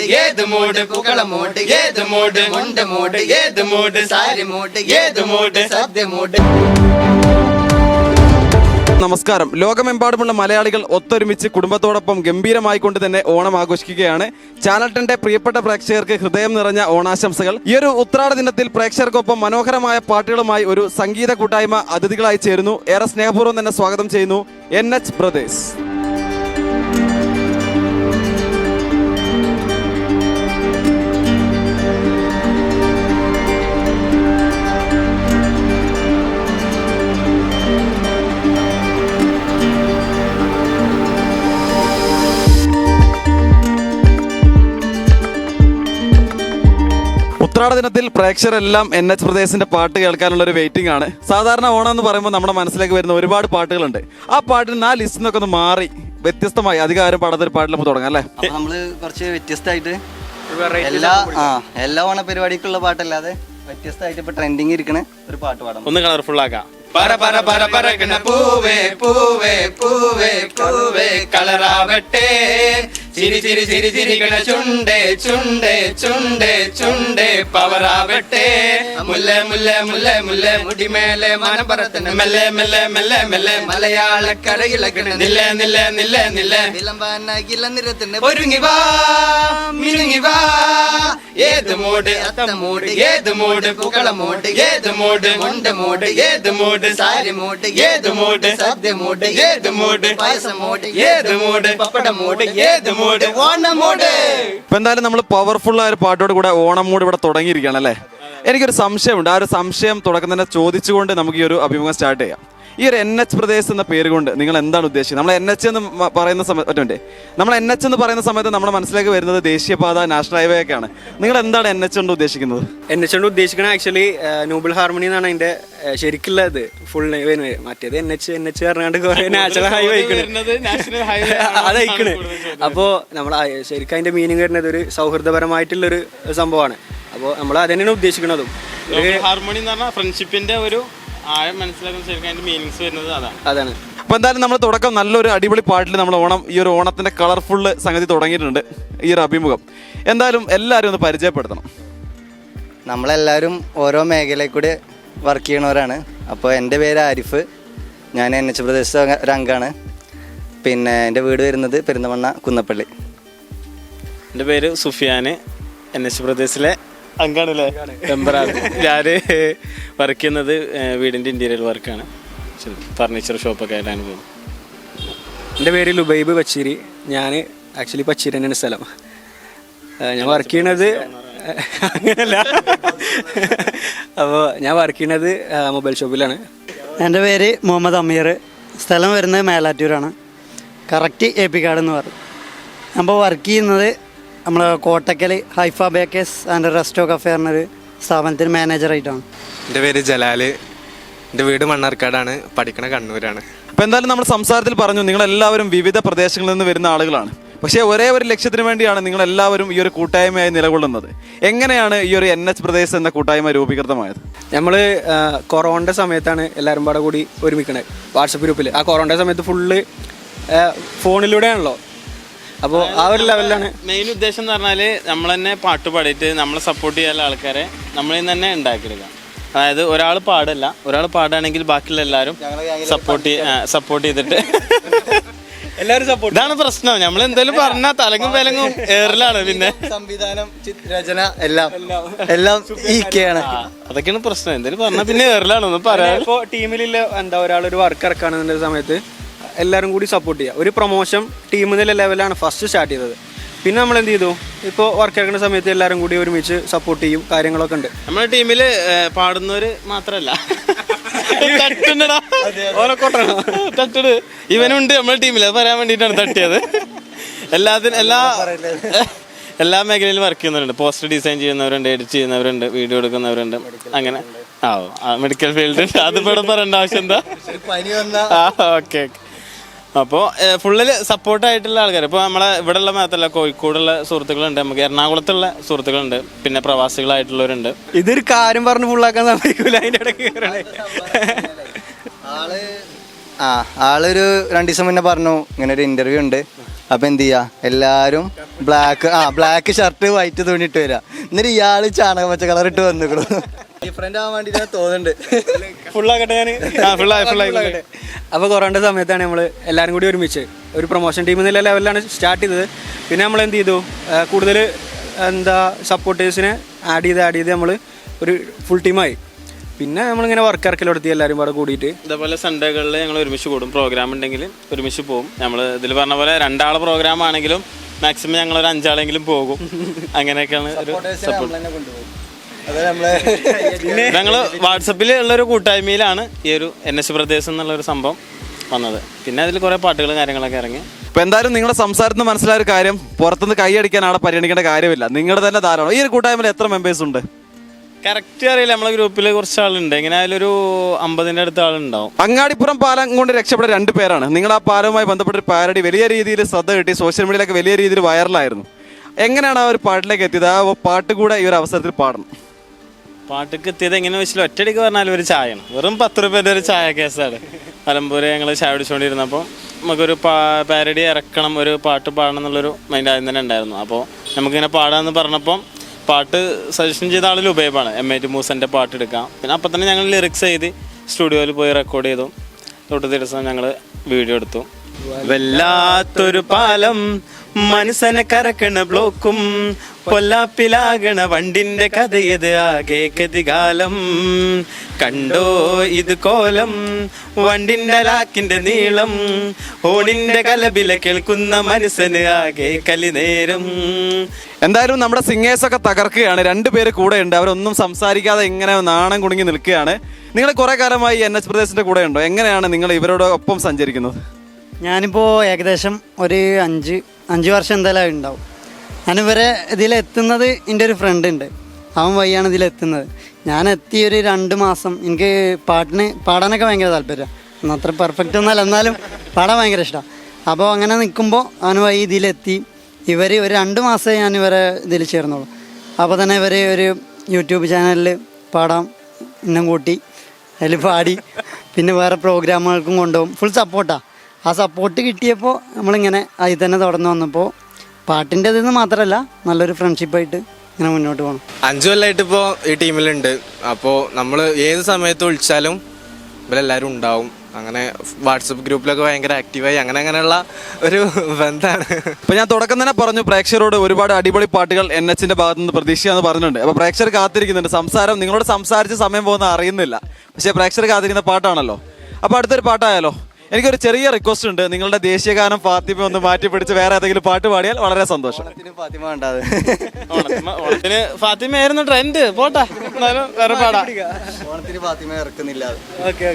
ഏത് മൂട് പുകള മൂട് ഏത് മൂട് മുണ്ട മൂട് ഏത് മൂട് സാരി മൂട് ഏത് മൂട് സദ്യ മൂട്. നമസ്കാരം. ലോകമെമ്പാടുമുള്ള മലയാളികൾ ഒത്തൊരുമിച്ച് കുടുംബത്തോടൊപ്പം ഗംഭീരമായിക്കൊണ്ട് തന്നെ ഓണം ആഘോഷിക്കുകയാണ്. ചാനൽ ടെന്റെ പ്രിയപ്പെട്ട പ്രേക്ഷകർക്ക് ഹൃദയം നിറഞ്ഞ ഓണാശംസകൾ. ഈ ഒരു ഉത്രാട ദിനത്തിൽ പ്രേക്ഷകർക്കൊപ്പം മനോഹരമായ പാട്ടുകളുമായി ഒരു സംഗീത കൂട്ടായ്മ അതിഥികളായി ചേരുന്നു. ഏറെ സ്നേഹപൂർവം തന്നെ സ്വാഗതം ചെയ്യുന്നു. എൻ എച്ച് ബ്രദേഴ്സ് ഉത്രാട ദിനത്തിൽ പ്രേക്ഷകരെല്ലാം എൻ എച്ച് പ്രദേശിന്റെ പാട്ട് കേൾക്കാനുള്ള ഒരു വെയിറ്റിംഗ് ആണ്. സാധാരണ ഓണം എന്ന് പറയുമ്പോൾ നമ്മുടെ മനസ്സിലേക്ക് വരുന്ന ഒരുപാട് പാട്ടുകളുണ്ട്. ആ പാട്ടിന് ആ ലിസ്റ്റിൽ നിന്നൊക്കെ ഒന്ന് മാറി വ്യത്യസ്തമായി അധികാരം പാടാത്ത ഒരു പാട്ടിൽ നമുക്ക് തുടങ്ങാം അല്ലേ? നമ്മൾ കുറച്ച് വ്യത്യസ്തമായിട്ട് എല്ലാ ആ എല്ലാ ഓണ പരിപാടിക്കുള്ള പാട്ടല്ലാതെ വ്യത്യസ്തമായിട്ട് ഇപ്പൊ ട്രെൻഡിങ് ഇരിക്കണ ഒരു പാട്ട് പാടാം. ഒന്ന് കളർഫുൾ ആക്കാം. പര പര പര പരക്കണ പൂവേ പൂവേ പൂവേ പൂവേ കളറാവട്ടെ. ചിരി ചിരി ചിരി ചിരിക്കണ ചുണ്ടേ ചുണ്ടേ ചുണ്ടേ ചുണ്ടേ പവറാവട്ടെ. മുല്ല മുല്ല മുല്ല മുല്ല മുടിമേലെ മനപ്പറത്തന മെല്ലെ മെല്ലെ മെല്ലെ മെല്ലെ മലയാള കരയിലക്കണ നില്ല നില്ല നില്ല നില്ല. വിളമ്പാനകില നിരത്തിന് ഒരുങ്ങി വാ മിനുങ്ങി വാ. ഏത് മൂട് അത്തം മൂട് ഏത് മൂട് പുകള മൂട് ഏത് മൂട് മുണ്ട മൂട് ഏത് മൂട് സാരി മൂട് ഏത് മൂട് സദ്യ മൂട് ഏത് മൂട് പായസം മൂട് ഏത് മൂട് പപ്പട മൂട് ഏത് മൂട് ഓണ മൂട്. ഇപ്പൊ എന്തായാലും നമ്മൾ പവർഫുൾ ആയ ഒരു പാട്ടോട് കൂടെ ഓണം മൂട് ഇവിടെ തുടങ്ങിയിരിക്കുകയാണ് അല്ലേ? എനിക്കൊരു സംശയമുണ്ട്. ആ ഒരു സംശയം തുടക്കം തന്നെ ചോദിച്ചുകൊണ്ട് നമുക്ക് ഈ ഒരു അഭിമുഖം സ്റ്റാർട്ട് ചെയ്യാം. ഈ ഒരു എൻ എച്ച് പ്രദേശം എന്ന പേര് കൊണ്ട് നിങ്ങൾ എന്താണ് ഉദ്ദേശിച്ചത്? നമ്മൾ എൻ എച്ച് എന്ന് പറയുന്ന സമയത്ത് പറ്റുണ്ടേ നമ്മൾ എൻ എച്ച് എന്ന് പറയുന്ന സമയത്ത് നമ്മുടെ മനസ്സിലേക്ക് വരുന്നത് ദേശീയപാത നാഷണൽ ഹൈവേ ഒക്കെയാണ്. നിങ്ങൾ എന്താണ് എൻ എച്ച് കൊണ്ട് ഉദ്ദേശിക്കുന്നത്? എൻ എച്ച് കൊണ്ട് ഉദ്ദേശിക്കുന്നത് ആക്ച്വലി നോബിൾ ഹാർമണി എന്നാണ് അതിന്റെ ശരിക്കുള്ള ഇത്. ഫുൾ മറ്റേത് എൻ എച്ച് എൻ എച്ച് പറഞ്ഞാണ്ട് കുറെ നാഷണൽ ഹൈവേ അത് അയക്കണ് അപ്പോ നമ്മൾ ശരിക്കും അതിന്റെ മീനിങ് വരുന്നത് ഒരു സൗഹൃദപരമായിട്ടുള്ള ഒരു സംഭവമാണ്. അപ്പോൾ നമ്മൾ അത് തന്നെയാണ് ഉദ്ദേശിക്കുന്നതും ഹാർമോണി എന്ന് പറഞ്ഞാൽ ഫ്രണ്ട്ഷിപ്പിന്റെ ഒരു ആഴം മനസ്സിലാക്കുന്ന ശരിക്കും അതിന്റെ മീനിങ്സ് വരുന്നത് അതാണ്. അതാണ്. അപ്പൊ എന്തായാലും നമ്മൾ തുടക്കം നല്ലൊരു അടിപൊളി പാട്ടിൽ നമ്മൾ ഓണം ഈ ഒരു ഓണത്തിന്റെ കളർഫുള്ള് സംഗതി തുടങ്ങിയിട്ടുണ്ട് ഈ ഒരു അഭിമുഖം. എന്തായാലും എല്ലാവരും ഒന്ന് പരിചയപ്പെടുത്തണം. നമ്മളെല്ലാവരും ഓരോ മേഖലയിൽ കൂടി വർക്ക് ചെയ്യണവരാണ്. അപ്പോൾ എന്റെ പേര് ആരിഫ്. ഞാൻ എൻ എച്ച് പ്രദേശ ഒരു അംഗമാണ് പിന്നെ എന്റെ വീട് വരുന്നത് പെരുന്തമണ്ണ കുന്നപ്പള്ളി. എന്റെ പേര് സുഫിയാൻ എൻ എച്ച് പ്രദേശിലെ അങ്കാണല്ലേ? മെമ്പറാണ് ഞാൻ വർക്ക് ചെയ്യുന്നത് വീടിന്റെ വീടിന്റെ ഇന്റീരിയർ വർക്കാണ് ഫർണിച്ചർ ഷോപ്പൊക്കെ ആയിട്ടാണ് പോകുന്നത്. എന്റെ പേര് ലുബൈബ് പച്ചീരി ഞാൻ ആക്ച്വലി പച്ചീരി തന്നെയാണ് സ്ഥലം. ഞാൻ വർക്ക് ചെയ്യണത് അങ്ങനല്ല. അപ്പോൾ ഞാൻ വർക്ക് ചെയ്യണത് മൊബൈൽ ഷോപ്പിലാണ് എന്റെ പേര് മുഹമ്മദ് അമീർ. സ്ഥലം വരുന്നത് മേലാറ്റൂരാണ്. കറക്റ്റ് എ പി കാർഡ് എന്ന് പറയും. അപ്പോൾ വർക്ക് ചെയ്യുന്നത് നമ്മൾ Kottakkal Haifa bakers and resto cafe പറഞ്ഞൊരു സ്ഥാപനത്തിന് മാനേജറായിട്ടാണ് എന്റെ പേര് ജലാൽ എന്റെ വീട് മണ്ണാർക്കാടാണ്. പഠിക്കണ കണ്ണൂരാണ്. അപ്പോൾ എന്തായാലും നമ്മൾ സംസാരത്തിൽ പറഞ്ഞു നിങ്ങളെല്ലാവരും വിവിധ പ്രദേശങ്ങളിൽ നിന്ന് വരുന്ന ആളുകളാണ്. പക്ഷേ ഒരേ ഒരു ലക്ഷ്യത്തിന് വേണ്ടിയാണ് നിങ്ങളെല്ലാവരും ഈ ഒരു കൂട്ടായ്മയായി നിലകൊള്ളുന്നത്. എങ്ങനെയാണ് ഈ ഒരു എൻ എച്ച് പ്രദേശ് എന്ന കൂട്ടായ്മ രൂപീകൃതമായത്? നമ്മൾ കൊറോണയുടെ സമയത്താണ് എല്ലാവരും പാടെ കൂടി ഒരുമിക്കണത് വാട്സപ്പ് ഗ്രൂപ്പിൽ ആ കൊറോണയുടെ സമയത്ത് ഫുള്ള് ഫോണിലൂടെയാണല്ലോ അപ്പോൾ ആ ഒരു ലെവലിലാണ് മെയിൻ ഉദ്ദേശം എന്ന് പറഞ്ഞാൽ നമ്മൾ തന്നെ പാട്ട് പാടിയിട്ട് നമ്മളെ സപ്പോർട്ട് ചെയ്യാൻ ആൾക്കാരെ നമ്മളിൽ നിന്ന് തന്നെ ഉണ്ടാക്കിയെടുക്കാം അതായത് ഒരാൾ പാടല്ല ഒരാൾ പാടുകയാണെങ്കിൽ ബാക്കിയുള്ള എല്ലാവരും സപ്പോർട്ട് സപ്പോർട്ട് ചെയ്തിട്ട്. എല്ലാവരും സപ്പോർട്ട് ഇതാണ് പ്രശ്നം. നമ്മൾ എന്തായാലും പറഞ്ഞാൽ തലങ്ങും വിലങ്ങും ഏറിലാണ് പിന്നെ. സംവിധാനം രചന എല്ലാം. എല്ലാം. ഈക്കെയാണ്. അതൊക്കെയാണ് പ്രശ്നം. എന്തായാലും പറഞ്ഞാൽ പിന്നെ ഏറിലാണ് ഒന്നും പറയാം ഇപ്പോൾ ടീമിലുള്ള എന്താ ഒരാൾ ഒരു വർക്ക് ഇറക്കുകയാണെന്നുള്ള സമയത്ത് എല്ലാവരും കൂടി സപ്പോർട്ട് ചെയ്യുക ഒരു പ്രൊമോഷൻ ടീം നില ലെവലാണ് ഫസ്റ്റ് സ്റ്റാർട്ട് ചെയ്തത്. പിന്നെ നമ്മൾ എന്ത് ചെയ്തു? ഇപ്പോൾ വർക്ക് ഇറക്കുന്ന സമയത്ത് എല്ലാവരും കൂടി ഒരുമിച്ച് സപ്പോർട്ട് ചെയ്യും കാര്യങ്ങളൊക്കെ ഉണ്ട്. നമ്മുടെ ടീമിൽ പാടുന്നവർ മാത്രമല്ല ഇവനുണ്ട് നമ്മുടെ ടീമിൽ അത് പറയാൻ വേണ്ടിയിട്ടാണ് തട്ടിയത്. എല്ലാത്തിനും എല്ലാ എല്ലാ മേഖലയിലും വർക്ക് ചെയ്യുന്നവരുണ്ട്. പോസ്റ്റർ ഡിസൈൻ ചെയ്യുന്നവരുണ്ട് എഡിറ്റ് ചെയ്യുന്നവരുണ്ട് വീഡിയോ എടുക്കുന്നവരുണ്ട്. അങ്ങനെ. ആ മെഡിക്കൽ ഫീൽഡ് അത് ഇവിടെ പറയേണ്ട ആവശ്യം എന്താ? പനി വന്ന ആ ഓക്കെ ഓക്കെ. അപ്പോൾ ഫുള്ളിൽ സപ്പോർട്ടായിട്ടുള്ള ആൾക്കാർ ഇപ്പോൾ നമ്മളെ ഇവിടെയുള്ള മാത്രമല്ല കോഴിക്കോടുള്ള സുഹൃത്തുക്കളുണ്ട്. നമുക്ക് എറണാകുളത്തുള്ള സുഹൃത്തുക്കളുണ്ട്. പിന്നെ പ്രവാസികളായിട്ടുള്ളവരുണ്ട്. ഇതൊരു കാര്യം പറഞ്ഞ് ഫുള്ളാക്കാൻ സമ്മതിക്കൂല അതിന്റെ ഇടയ്ക്ക് കയറണേ ആൾ ആ ആളൊരു രണ്ടു ദിവസം മുന്നേ പറഞ്ഞു ഇങ്ങനെ ഒരു ഇന്റർവ്യൂ ഉണ്ട്. അപ്പൊ എന്ത് ചെയ്യാ? എല്ലാരും ബ്ലാക്ക് ആ ബ്ലാക്ക് ഷർട്ട് വൈറ്റ് തുണി ഇട്ട് വരിക എന്നിട്ട് ഇയാൾ ചാണകം പച്ച കളർ ഇട്ട് വന്നിക്കണു. ഡിഫറെന്റ് ആവാൻ വേണ്ടി തോന്നുന്നുണ്ട്. ഫുള്ളാക്കട്ടെ ഞാൻ ഫുള്ളായി അപ്പോൾ കൊറോണ സമയത്താണ് നമ്മൾ എല്ലാരും കൂടി ഒരുമിച്ച് ഒരു പ്രൊമോഷൻ ടീം എന്നുള്ള ലെവലിലാണ് സ്റ്റാർട്ട് ചെയ്തത്. പിന്നെ നമ്മൾ എന്ത് ചെയ്തു? കൂടുതൽ എന്താ സപ്പോർട്ടേഴ്സിനെ ആഡ് ചെയ്ത് ആഡ് ചെയ്ത് നമ്മൾ ഒരു ഫുൾ ടീമായി പിന്നെ നമ്മളിങ്ങനെ വർക്ക് ഇറക്കലെടുത്തി എല്ലാവരും കൂടെ കൂടിയിട്ട്. ഇതേപോലെ സൺഡേകളിൽ ഞങ്ങൾ ഒരുമിച്ച് കൂടും. പ്രോഗ്രാം ഉണ്ടെങ്കിൽ ഒരുമിച്ച് പോകും. നമ്മൾ ഇതിൽ പറഞ്ഞ പോലെ രണ്ടാളെ പ്രോഗ്രാം ആണെങ്കിലും മാക്സിമം ഞങ്ങൾ ഒരു അഞ്ചാളെങ്കിലും പോകും. അങ്ങനെയൊക്കെയാണ് ഒരു സപ്പോർട്ട് ഞങ്ങൾ വാട്സപ്പിൽ ഉള്ളൊരു കൂട്ടായ്മയിലാണ് ഈ ഒരു എൻ എസ് പ്രദേശം എന്നുള്ള ഒരു സംഭവം വന്നത്. പിന്നെ അതിൽ കുറേ പാട്ടുകളും കാര്യങ്ങളൊക്കെ ഇറങ്ങി. ഇപ്പൊ എന്തായാലും നിങ്ങളുടെ സംസാരത്തിന് മനസ്സിലായ ഒരു കാര്യം പുറത്തുനിന്ന് കൈയടിക്കാൻ ആളെ പരിഗണിക്കേണ്ട കാര്യമില്ല. നിങ്ങളുടെ തന്നെ ധാരാളം. ഈ ഒരു കൂട്ടായ്മയിൽ എത്ര മെമ്പേഴ്സ് ഉണ്ട്? കറക്റ്റ് അറിയില്ല. നമ്മളെ ഗ്രൂപ്പിൽ കുറച്ച് ആളുണ്ട്. എങ്ങനെ ആയാലും ഒരു അമ്പതിന്റെ അടുത്ത ആളുണ്ടാവും. അങ്ങാടിപ്പുറം പാലം കൊണ്ട് രക്ഷപ്പെട്ട രണ്ട് പേരാണ്. നിങ്ങൾ ആ പാലവുമായി ബന്ധപ്പെട്ട ഒരു പാരടി വലിയ രീതിയിൽ ശ്രദ്ധ കിട്ടി സോഷ്യൽ മീഡിയയിലൊക്കെ വലിയ രീതിയിൽ വൈറലായിരുന്നു എങ്ങനെയാണ് ആ ഒരു പാട്ടിലേക്ക് എത്തിയത്? ആ പാട്ട് കൂടെ ഈ ഒരു അവസരത്തിൽ പാടണം. പാട്ടൊക്കെ എത്തിയത് എങ്ങനെ വെച്ചാൽ ഒറ്റയടിക്ക് പറഞ്ഞാൽ ഒരു ചായയാണ്. വെറും പത്ത് റുപ്യന്റെ ഒരു ചായ കേസാണ്. മലമ്പൂര് ഞങ്ങൾ ചായ പിടിച്ചുകൊണ്ടിരുന്നപ്പോൾ നമുക്കൊരു പാ പാരഡി ഇറക്കണം ഒരു പാട്ട് പാടണം എന്നുള്ളൊരു മൈൻഡ് ആദ്യം തന്നെ ഉണ്ടായിരുന്നു. അപ്പോൾ നമുക്കിങ്ങനെ പാടാമെന്ന് പറഞ്ഞപ്പം പാട്ട് സജഷൻ ചെയ്ത ആളിൽ ഉപയോഗമാണ് എം എ ടി മൂസന്റെ പാട്ട് എടുക്കാം. പിന്നെ അപ്പം തന്നെ ഞങ്ങൾ ലിറിക്സ് എഴുതി സ്റ്റുഡിയോയിൽ പോയി റെക്കോർഡ് ചെയ്തു. തൊട്ട് ദിവസം ഞങ്ങൾ വീഡിയോ എടുത്തു. വല്ലാത്തൊരു പാലം മനസ്സനെ കറക്കണ ബ്ലോക്കും പൊല്ലാപ്പിലാകണ വണ്ടിന്റെ കഥയത് ആകെ കതികാലം കണ്ടോ ഇത് കോലം വണ്ടിന്റെ ലാക്കിന്റെ നീളം ഓണിന്റെ കലബില കേൾക്കുന്ന മനസ്സിന് ആകെ കലിനേരം. എന്തായാലും നമ്മുടെ സിംഗേഴ്സ് ഒക്കെ തകർക്കുകയാണ്. രണ്ടുപേര് കൂടെ ഉണ്ട് അവരൊന്നും സംസാരിക്കാതെ ഇങ്ങനെ നാണം കുടുങ്ങി നിൽക്കുകയാണ്. നിങ്ങൾ കുറെ കാലമായി എൻ എച്ച് പ്രദേശിന്റെ കൂടെ ഉണ്ടോ എങ്ങനെയാണ് നിങ്ങൾ ഇവരോടൊപ്പം സഞ്ചരിക്കുന്നത്? ഞാനിപ്പോൾ ഏകദേശം ഒരു അഞ്ച് അഞ്ച് വർഷം എന്തായാലും ഉണ്ടാവും ഞാനിവരെ ഇതിലെത്തുന്നത് എന്റെ ഒരു ഫ്രണ്ട് ഉണ്ട്. അവൻ വഴിയാണ് ഇതിലെത്തുന്നത്. ഞാൻ എത്തി ഒരു രണ്ട് മാസം. എനിക്ക് പാട്ടിന് പാടാനൊക്കെ ഭയങ്കര താല്പര്യമാണ്. അത്ര പെർഫെക്റ്റ് ഒന്നല്ല എന്നാലും പാടാൻ ഭയങ്കര ഇഷ്ടമാണ് അപ്പോൾ അങ്ങനെ നിൽക്കുമ്പോൾ അവൻ വഴി ഇതിലെത്തി. ഇവർ ഒരു രണ്ട് മാസമേ ഞാൻ ഇവരെ ഇതിൽ ചേർന്നുള്ളൂ. അപ്പോൾ തന്നെ ഇവർ ഒരു യൂട്യൂബ് ചാനലിൽ പാടാം ഇന്നും കൂട്ടി. അതിൽ പാടി. പിന്നെ വേറെ പ്രോഗ്രാമുകൾക്കും കൊണ്ടുപോകും. ഫുൾ സപ്പോർട്ടാണ് ആ സപ്പോർട്ട് കിട്ടിയപ്പോൾ നമ്മളിങ്ങനെ അതിൽ തന്നെ തുടർന്ന് വന്നപ്പോൾ പാട്ടിന്റെ ഇതിൽ നിന്ന് മാത്രമല്ല നല്ലൊരു ഫ്രണ്ട്ഷിപ്പായിട്ട് ഇങ്ങനെ മുന്നോട്ട് പോകണം അഞ്ചു കൊല്ലമായിട്ട് ഇപ്പോൾ ഈ ടീമിലുണ്ട്. അപ്പോൾ നമ്മൾ ഏത് സമയത്ത് വിളിച്ചാലും ഇവരെല്ലാവരും ഉണ്ടാവും. അങ്ങനെ വാട്സപ്പ് ഗ്രൂപ്പിലൊക്കെ ഭയങ്കര ആക്റ്റീവായി അങ്ങനെ അങ്ങനെയുള്ള ഒരു ബന്ധമാണ് ഇപ്പം ഞാൻ തുടക്കം തന്നെ പറഞ്ഞു പ്രേക്ഷകരോട് ഒരുപാട് അടിപൊളി പാട്ടുകൾ എൻ എച്ചിന്റെ ഭാഗത്ത് നിന്ന് പ്രതീക്ഷിക്കാന്ന് പറഞ്ഞിട്ടുണ്ട്. അപ്പോൾ പ്രേക്ഷകർ കാത്തിരിക്കുന്നുണ്ട്. സംസാരം നിങ്ങളോട് സംസാരിച്ച് സമയം പോകുന്ന അറിയുന്നില്ല. പക്ഷേ പ്രേക്ഷകർ കാത്തിരിക്കുന്ന പാട്ടാണല്ലോ. അപ്പോൾ അടുത്തൊരു പാട്ടായാലോ? എനിക്കൊരു ചെറിയ റിക്വസ്റ്റ് ഉണ്ട്. നിങ്ങളുടെ ദേശീയഗാനം ഫാത്തിമ ഒന്ന് മാറ്റി പിടിച്ച് വേറെ ഏതെങ്കിലും പാട്ട് പാടിയാൽ വളരെ സന്തോഷം. ഫാത്തിമ വേണ്ടാതെ ഓണത്തിന് ഓണത്തിന് ഫാത്തിമയായിരുന്നു ട്രെൻഡ് പോട്ടെ എന്നാലും വേറെ പാടാ. ഓണത്തിന് Fathima ഇറക്കുന്നില്ല. Okay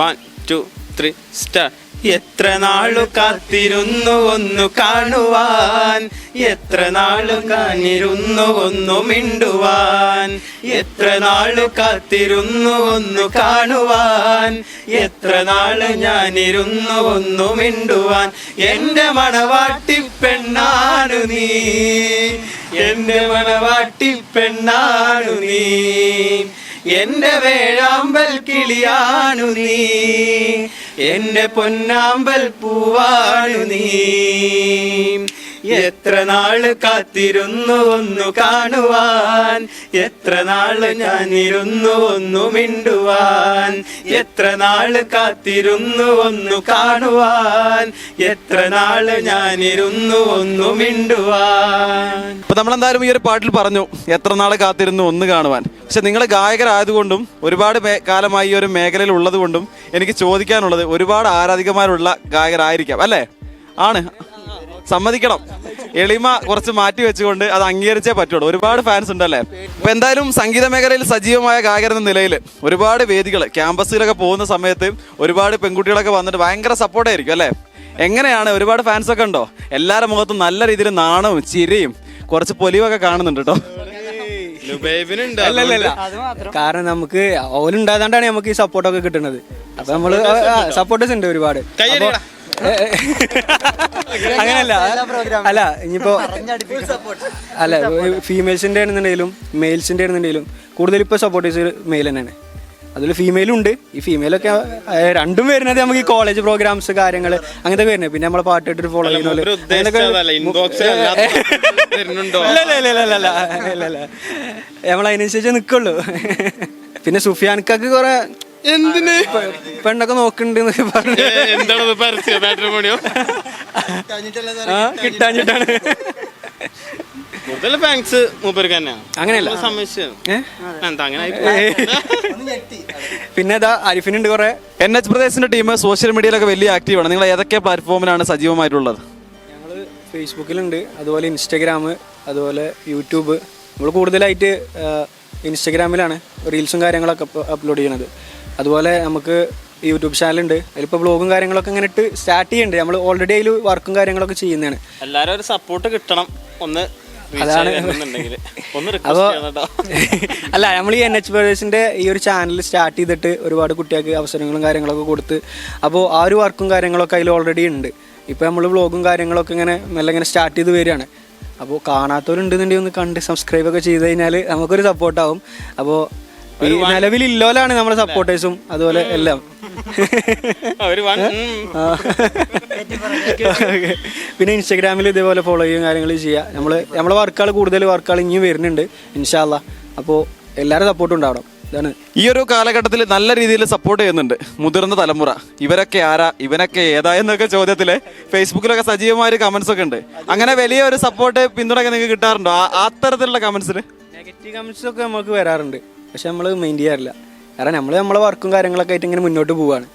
one two three star എത്ര നാളു കാത്തിരുന്നു ഒന്നു കാണുവാൻ? എത്ര നാളു കാണിരുന്നു ഒന്നു മിണ്ടുവാൻ? എത്ര നാളു കാത്തിരുന്നു ഒന്നു കാണുവാൻ? എത്ര നാൾ ഞാനിരുന്നു ഒന്നു മിണ്ടുവാൻ? എന്റെ മണവാട്ടി പെണ്ണാണു നീ. എന്റെ മണവാട്ടി പെണ്ണാണു നീ. എന്റെ വേഴാമ്പൽ കിളിയാണു നീ. എന്റെ പൊന്നാമ്പൽ പൂവാണു നീ. എത്ര നാൾ കാത്തിരുന്നു ഒന്നു കാണുവാൻ? എത്ര നാൾ ഞാനിരുന്നു ഒന്നു മിണ്ടുവാൻ? എത്ര നാൾ കാത്തിരുന്നു ഒന്നു കാണുവാൻ? എത്ര നാൾ ഞാനിരുന്നു ഒന്നു മിണ്ടുവാൻ? ഇപ്പൊ നമ്മളെന്തായാലും ഈ ഒരു പാട്ടിൽ പറഞ്ഞു എത്ര നാൾ കാത്തിരുന്നു ഒന്ന് കാണുവാൻ. പക്ഷെ നിങ്ങൾ ഗായകരായതുകൊണ്ടും ഒരുപാട് കാലമായി ഈ ഒരു മേഖലയിൽ ഉള്ളതുകൊണ്ടും എനിക്ക് ചോദിക്കാനുള്ളത് ഒരുപാട് ആരാധികമാരുള്ള ഗായകരായിരിക്കാം അല്ലേ? ആണ്. സമ്മതിക്കണം. എളിമ കുറച്ച് മാറ്റി വെച്ചുകൊണ്ട് അത് അംഗീകരിച്ചേ പറ്റുള്ളൂ. ഒരുപാട് ഫാൻസ് ഉണ്ടല്ലേ? ഇപ്പൊ എന്തായാലും സംഗീത മേഖലയിൽ സജീവമായ ഗായകർ എന്ന നിലയിൽ ഒരുപാട് വേദികൾ ക്യാമ്പസിലൊക്കെ പോകുന്ന സമയത്ത് ഒരുപാട് പെൺകുട്ടികളൊക്കെ വന്നിട്ട് ഭയങ്കര സപ്പോർട്ടായിരിക്കും അല്ലേ? എങ്ങനെയാണ്? ഒരുപാട് ഫാൻസ് ഒക്കെ ഉണ്ടോ? എല്ലാവരുടെ മുഖത്തും നല്ല രീതിയിൽ നാണവും ചിരിയും കുറച്ച് പൊലിവൊക്കെ കാണുന്നുണ്ട് കേട്ടോ. കാരണം നമുക്ക് ഓലുണ്ടായതുകൊണ്ടാണ് നമുക്ക് ഈ സപ്പോർട്ടൊക്കെ കിട്ടുന്നത്. അപ്പൊ നമ്മൾ സപ്പോർട്ടേഴ്സ് ഉണ്ട് ഒരുപാട്. അങ്ങനല്ല. അല്ല ഇനിയിപ്പോ അല്ല ഫീമെയിൽസിന്റെ ആണെന്നുണ്ടെങ്കിലും മെയിൽസിന്റെ ആണെന്നുണ്ടെങ്കിലും കൂടുതൽ ഇപ്പൊ സപ്പോർട്ടേഴ്സ് മെയിൽ തന്നെയാണ്. അതിൽ ഫീമെയിലും ഉണ്ട്. ഈ ഫീമെയിലൊക്കെ രണ്ടും വരുന്നത് നമുക്ക് ഈ കോളേജ് പ്രോഗ്രാംസ് കാര്യങ്ങൾ അങ്ങനത്തെ വരുന്നത്. പിന്നെ നമ്മളെ പാട്ട് ഇട്ടിട്ട് ഫോളോ ചെയ്യുന്ന പോലെ. മൂപ്പര് ഉദ്ദേശിച്ചതല്ല, inbox അല്ലാത്ത വരുന്നുണ്ടോ? ഇല്ല ഇല്ല ഇല്ല ഇല്ല ഇല്ല ഇല്ല ഇല്ല. നമ്മൾ അതിനനുസരിച്ച് നിൽക്കുള്ളൂ പിന്നെ സുഫിയാൻക്കൊക്കെ കുറെ എന്തിന്? പെണ്ണൊക്കെ നോക്കണ്ടെന്ന് പറഞ്ഞു. ഏ, എന്താണത് പരസ്യം? മാട്രിമോണിയോ ആ കിട്ടാഞ്ഞിട്ടാണ്. കൂടുതൽ ഫാങ്ക്സ് മൂപ്പർക്ക് തന്നെയാണ് അങ്ങനെയല്ല. പിന്നെ ഇതാ അരിഫിനുണ്ട് കുറെ. എൻ എച്ച് പ്രദേശിന്റെ ടീം സോഷ്യൽ മീഡിയയിലൊക്കെ വലിയ ആക്റ്റീവാണ് നിങ്ങൾ ഏതൊക്കെ പ്ലാറ്റ്ഫോമിലാണ് സജീവമായിട്ടുള്ളത്? ഞങ്ങൾ ഫേസ്ബുക്കിലുണ്ട് അതുപോലെ ഇൻസ്റ്റാഗ്രാം അതുപോലെ യൂട്യൂബ് നമ്മൾ കൂടുതലായിട്ട് ഇൻസ്റ്റഗ്രാമിലാണ് റീൽസും കാര്യങ്ങളൊക്കെ അപ്ലോഡ് ചെയ്യണത്. അതുപോലെ നമുക്ക് യൂട്യൂബ് ചാനലുണ്ട്. അതിലിപ്പോൾ ബ്ലോഗും കാര്യങ്ങളൊക്കെ ഇങ്ങനെ ഇട്ട് സ്റ്റാർട്ട് ചെയ്യുന്നുണ്ട് നമ്മൾ ഓൾറെഡി അതിൽ വർക്കും കാര്യങ്ങളൊക്കെ ചെയ്യുന്നതാണ്. എല്ലാവരും ഒരു സപ്പോർട്ട് കിട്ടണം. ഒന്ന് അതാണ് അപ്പോ അപ്പോൾ അല്ല നമ്മൾ ഈ എൻ എച്ച് ബ്രദേഴ്സിന്റെ ഈ ഒരു ചാനൽ സ്റ്റാർട്ട് ചെയ്തിട്ട് ഒരുപാട് കുട്ടികൾക്ക് അവസരങ്ങളും കാര്യങ്ങളൊക്കെ കൊടുത്ത് അപ്പോൾ ആ ഒരു വർക്കും കാര്യങ്ങളൊക്കെ അതിൽ ഓൾറെഡി ഉണ്ട്. ഇപ്പോൾ നമ്മൾ ബ്ലോഗും കാര്യങ്ങളൊക്കെ ഇങ്ങനെ മെല്ലെ ഇങ്ങനെ സ്റ്റാർട്ട് ചെയ്ത് വരികയാണ്. അപ്പോൾ കാണാത്തവരുണ്ടെന്നുണ്ടെങ്കിൽ ഒന്ന് കണ്ട് സബ്സ്ക്രൈബ് ഒക്കെ ചെയ്ത് കഴിഞ്ഞാൽ നമുക്കൊരു സപ്പോർട്ടാവും അപ്പോൾ ഈ നിലവിലില്ലോലാണ് നമ്മുടെ സപ്പോർട്ടേഴ്സും അതുപോലെ എല്ലാം. പിന്നെ ഇൻസ്റ്റാഗ്രാമിൽ ഇതേപോലെ ഫോളോ ചെയ്യും കാര്യങ്ങൾ ചെയ്യുക നമ്മൾ നമ്മളെ വർക്കുകൾ കൂടുതൽ വർക്കുകൾ ഇനിയും വരുന്നുണ്ട് ഇൻഷാല്ല അപ്പോ എല്ലാവരും സപ്പോർട്ട് ഉണ്ടാവണം. ഇതാണ്. ഈ ഒരു കാലഘട്ടത്തിൽ നല്ല രീതിയിൽ സപ്പോർട്ട് ചെയ്യുന്നുണ്ട് മുതിർന്ന തലമുറ. ഇവരൊക്കെ ആരാ? ഇവനൊക്കെ ഏതാ എന്നൊക്കെ ചോദ്യത്തിൽ ഫേസ്ബുക്കിലൊക്കെ സജീവമായ ഒരു കമന്റ്സ് ഒക്കെ ഉണ്ട്. അങ്ങനെ വലിയ ഒരു സപ്പോർട്ട് പിന്തുണയൊക്കെ നിങ്ങൾക്ക് കിട്ടാറുണ്ടോ? ആ- ആ തരത്തിലുള്ള കമന്റ്സിൽ നെഗറ്റീവ് കമന്റ്സ് ഒക്കെ നമുക്ക് വരാറുണ്ട്. പക്ഷെ നമ്മൾ മൈൻഡ് ചെയ്യാറില്ല. കാരണം നമ്മൾ നമ്മളെ വർക്കും കാര്യങ്ങളൊക്കെ ആയിട്ട് ഇങ്ങനെ മുന്നോട്ട് പോവാണ്.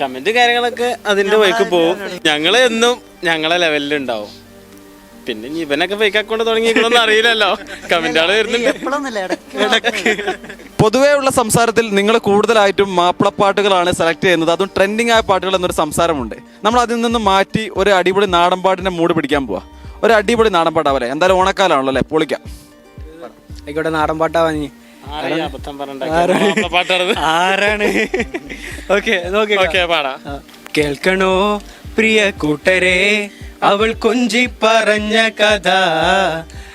കമന്റ് കാര്യങ്ങളൊക്കെ അതിന്റെ വഴിക്ക് പോവും. ഞങ്ങൾ എന്നും ഞങ്ങളെ ലെവലിൽ ഉണ്ടാവും പിന്നെ ഇവനൊക്കെ ഫേക്ക് അക്കൗണ്ട് തുടങ്ങി അറിയില്ലല്ലോ. വരുന്നുണ്ട്. പൊതുവേ ഉള്ള സംസാരത്തിൽ നിങ്ങൾ കൂടുതലായിട്ടും മാപ്പിളപ്പാട്ടുകളാണ് സെലക്ട് ചെയ്യുന്നത്. അതും ട്രെൻഡിങ് ആയ പാട്ടുകൾ എന്നൊരു സംസാരമുണ്ട്. നമ്മൾ അതിൽ നിന്ന് മാറ്റി ഒരു അടിപൊളി നാടൻ പാട്ടിന്റെ മൂഡ് പിടിക്കാൻ പോവാ. ഒരു അടിപൊളി നാടൻ പാട്ടാവല്ലേ എന്തായാലും ഓണക്കാലാണല്ലോ അല്ലേ? പൊളിക്കാം. ആയിക്കോട്ടെ നാടൻ പാട്ടാ വാങ്ങി. ആരാണ്? ഓക്കെ ഓക്കെ പാടാ. കേൾക്കണോ പ്രിയ കൂട്ടരെ? അവൾ കൊഞ്ചി പറഞ്ഞ കഥ.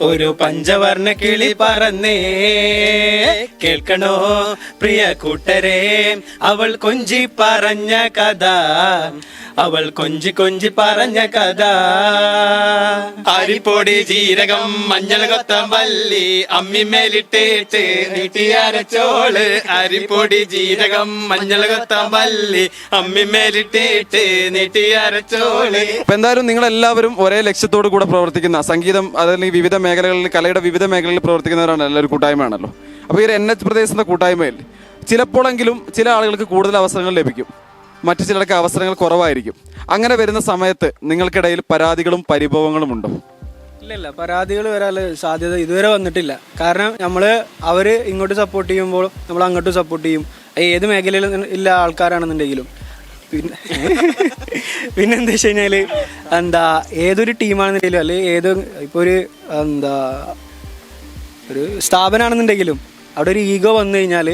ഒരു പഞ്ചവർണ കിളി പറന്നേ. കേൾക്കണോ പ്രിയ കൂട്ടരെ? അവൾ കൊഞ്ചി പറഞ്ഞ കഥ. അവൾ കൊഞ്ചി കൊഞ്ചി പറഞ്ഞ കഥ. അരിപ്പൊടി ജീരകം മഞ്ഞൾ കൊത്തമല്ലി അമ്മിമേലിട്ടേറ്റ് നീട്ടിയരച്ചോൾ അരിപ്പൊടി ജീരകം മഞ്ഞൾ കൊത്തമല്ലി അമ്മിമേലിട്ടേറ്റ് നീട്ടിയരച്ചോൾ അപ്പൊ എന്തായാലും നിങ്ങൾ എല്ലാവരും ഒരേ ലക്ഷ്യത്തോടു കൂടെ പ്രവർത്തിക്കുന്ന സംഗീതം അതല്ലെങ്കിൽ വിവിധ മേഖലകളിൽ കലയുടെ വിവിധ മേഖലകളിൽ പ്രവർത്തിക്കുന്നവരാണ് എല്ലാവരും കൂട്ടായ്മയാണല്ലോ. അപ്പോൾ ഈ ഒരു എൻ എച്ച് പ്രദേശ് എന്ന കൂട്ടായ്മയിൽ ചിലപ്പോഴെങ്കിലും ചില ആളുകൾക്ക് കൂടുതൽ അവസരങ്ങൾ ലഭിക്കും. മറ്റു ചിലർക്ക് അവസരങ്ങൾ കുറവായിരിക്കും. അങ്ങനെ വരുന്ന സമയത്ത് നിങ്ങൾക്കിടയിൽ പരാതികളും പരിഭവങ്ങളും ഉണ്ടോ? ഇല്ല ഇല്ല പരാതികൾ വരാനുള്ള സാധ്യത ഇതുവരെ വന്നിട്ടില്ല. കാരണം നമ്മൾ അവർ ഇങ്ങോട്ട് സപ്പോർട്ട് ചെയ്യുമ്പോൾ നമ്മൾ അങ്ങോട്ടും സപ്പോർട്ട് ചെയ്യും. ഏത് മേഖലയിൽ ഇല്ല ആൾക്കാരാണെന്നുണ്ടെങ്കിലും. പിന്നെ പിന്നെ എന്താ വെച്ച് കഴിഞ്ഞാൽ എന്താ ഏതൊരു ടീമാണെന്നുണ്ടെങ്കിലും അല്ലെങ്കിൽ ഏത് ഇപ്പോൾ ഒരു എന്താ ഒരു സ്ഥാപനമാണെന്നുണ്ടെങ്കിലും അവിടെ ഒരു ഈഗോ വന്നു കഴിഞ്ഞാൽ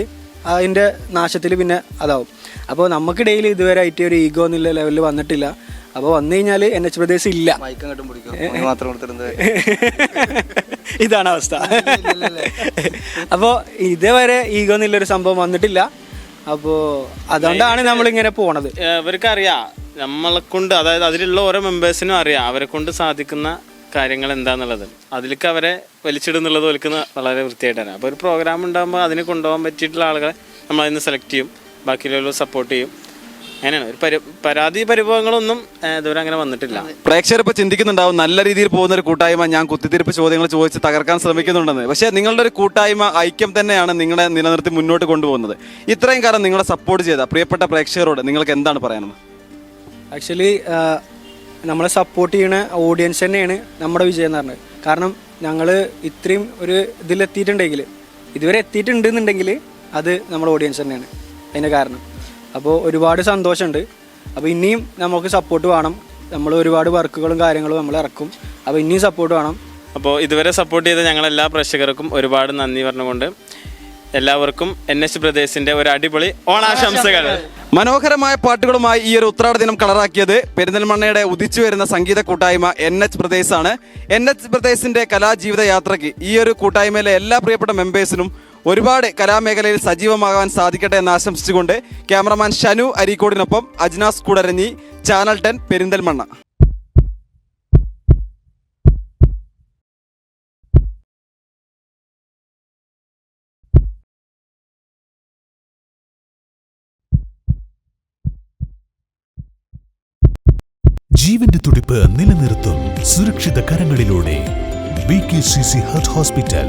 അതിന്റെ നാശത്തിൽ പിന്നെ അതാവും. അപ്പോൾ ഡെയിലി ഇതുവരെ ആയിട്ട് ഒരു ഈഗോ എന്നുള്ള ലെവലിൽ വന്നിട്ടില്ല. അപ്പോൾ വന്നു കഴിഞ്ഞാൽ എൻ എച്ച് പ്രദേശം ഇല്ല. ഇതാണ് അവസ്ഥ. അപ്പോൾ ഇതേവരെ ഈഗോ എന്നുള്ളൊരു സംഭവം വന്നിട്ടില്ല. അപ്പോൾ അതുകൊണ്ടാണ് നമ്മൾ ഇങ്ങനെ പോണത്. ഇവർക്ക് അറിയാം നമ്മളെ കൊണ്ട് അതായത് അതിലുള്ള ഓരോ മെമ്പേഴ്സിനും അറിയാം അവരെ കൊണ്ട് സാധിക്കുന്ന കാര്യങ്ങൾ എന്താന്നുള്ളത്. അതിലേക്ക് അവരെ വലിച്ചിടുന്നുള്ളത് വലിക്കുന്ന വളരെ വൃത്തിയായിട്ടാണ്. അപ്പോൾ ഒരു പ്രോഗ്രാം ഉണ്ടാകുമ്പോൾ അതിന് കൊണ്ടുപോകാൻ പറ്റിയിട്ടുള്ള ആളുകളെ നമ്മൾ അതിന് സെലക്ട് ചെയ്യും ബാക്കിയുള്ളവർ സപ്പോർട്ട് ചെയ്യും. അങ്ങനെയാണ്. ഒരു പരി പരാതി പരിഭവങ്ങളൊന്നും ഏഹ്, ഇതുവരെ അങ്ങനെ വന്നിട്ടില്ല. പ്രേക്ഷകർ ഇപ്പോൾ ചിന്തിക്കുന്നുണ്ടാവും നല്ല രീതിയിൽ പോകുന്ന ഒരു കൂട്ടായ്മ ഞാൻ കുത്തിത്തിരിപ്പ് ചോദ്യങ്ങൾ ചോദിച്ച് തകർക്കാൻ ശ്രമിക്കുന്നുണ്ടെന്ന്. പക്ഷേ നിങ്ങളുടെ ഒരു കൂട്ടായ്മ ഐക്യം തന്നെയാണ് നിങ്ങളെ നിലനിർത്തി മുന്നോട്ട് കൊണ്ടുപോകുന്നത്. ഇത്രയും കാലം നിങ്ങളെ സപ്പോർട്ട് ചെയ്ത പ്രിയപ്പെട്ട പ്രേക്ഷകരോട് നിങ്ങൾക്ക് എന്താണ് പറയാനുള്ളത്? ആക്ച്വലി നമ്മളെ സപ്പോർട്ട് ചെയ്യണ ഓഡിയൻസ് തന്നെയാണ് നമ്മുടെ വിജയം എന്ന് പറഞ്ഞത്. കാരണം ഞങ്ങൾ ഇത്രയും ഒരു ഇതിലെത്തിയിട്ടുണ്ടെങ്കിൽ ഇതുവരെ എത്തിയിട്ടുണ്ടെന്നുണ്ടെങ്കിൽ അത് നമ്മുടെ ഓഡിയൻസ് തന്നെയാണ്. അതിന്റെ കാരണം. അപ്പോൾ ഒരുപാട് സന്തോഷമുണ്ട്. അപ്പോൾ ഇനിയും നമുക്ക് സപ്പോർട്ട് വേണം. നമ്മൾ ഒരുപാട് വർക്കുകളും കാര്യങ്ങളും നമ്മൾ ഇറക്കും. അപ്പോൾ ഇനിയും സപ്പോർട്ട് വേണം. അപ്പോൾ ഇതുവരെ സപ്പോർട്ട് ചെയ്ത ഞങ്ങളെല്ലാ പ്രേക്ഷകർക്കും ഒരുപാട് നന്ദി പറഞ്ഞുകൊണ്ട് എല്ലാവർക്കും എൻ എസ് ബ്രദേഴ്സിന്റെ ഒരു അടിപൊളി ഓണാശംസകൾ. മനോഹരമായ പാട്ടുകളുമായി ഈ ഒരു ഉത്രാട ദിനം കളറാക്കിയത് പെരിന്തൽമണ്ണയുടെ ഉദിച്ചു വരുന്ന സംഗീത കൂട്ടായ്മ എൻ എച്ച് ബ്രദേഴ്സ് ആണ്. എൻ എച്ച് ബ്രദേഴ്സിന്റെ കലാജീവിത യാത്രയ്ക്ക് ഈ ഒരു കൂട്ടായ്മയിലെ എല്ലാ പ്രിയപ്പെട്ട മെമ്പേഴ്സിനും ഒരുപാട് കലാമേഖലയിൽ സജീവമാകാൻ സാധിക്കട്ടെ എന്ന് ആശംസിച്ചുകൊണ്ട് ക്യാമറമാൻ ഷനു അരീക്കോടിനൊപ്പം അജ്നാസ് കുടരഞ്ഞി ചാനൽ ടെൻ പെരിന്തൽമണ്ണ. ജീവന്റെ തുടിപ്പ് നിലനിർത്തും സുരക്ഷിത കരങ്ങളിലൂടെ. B K C C heart hospital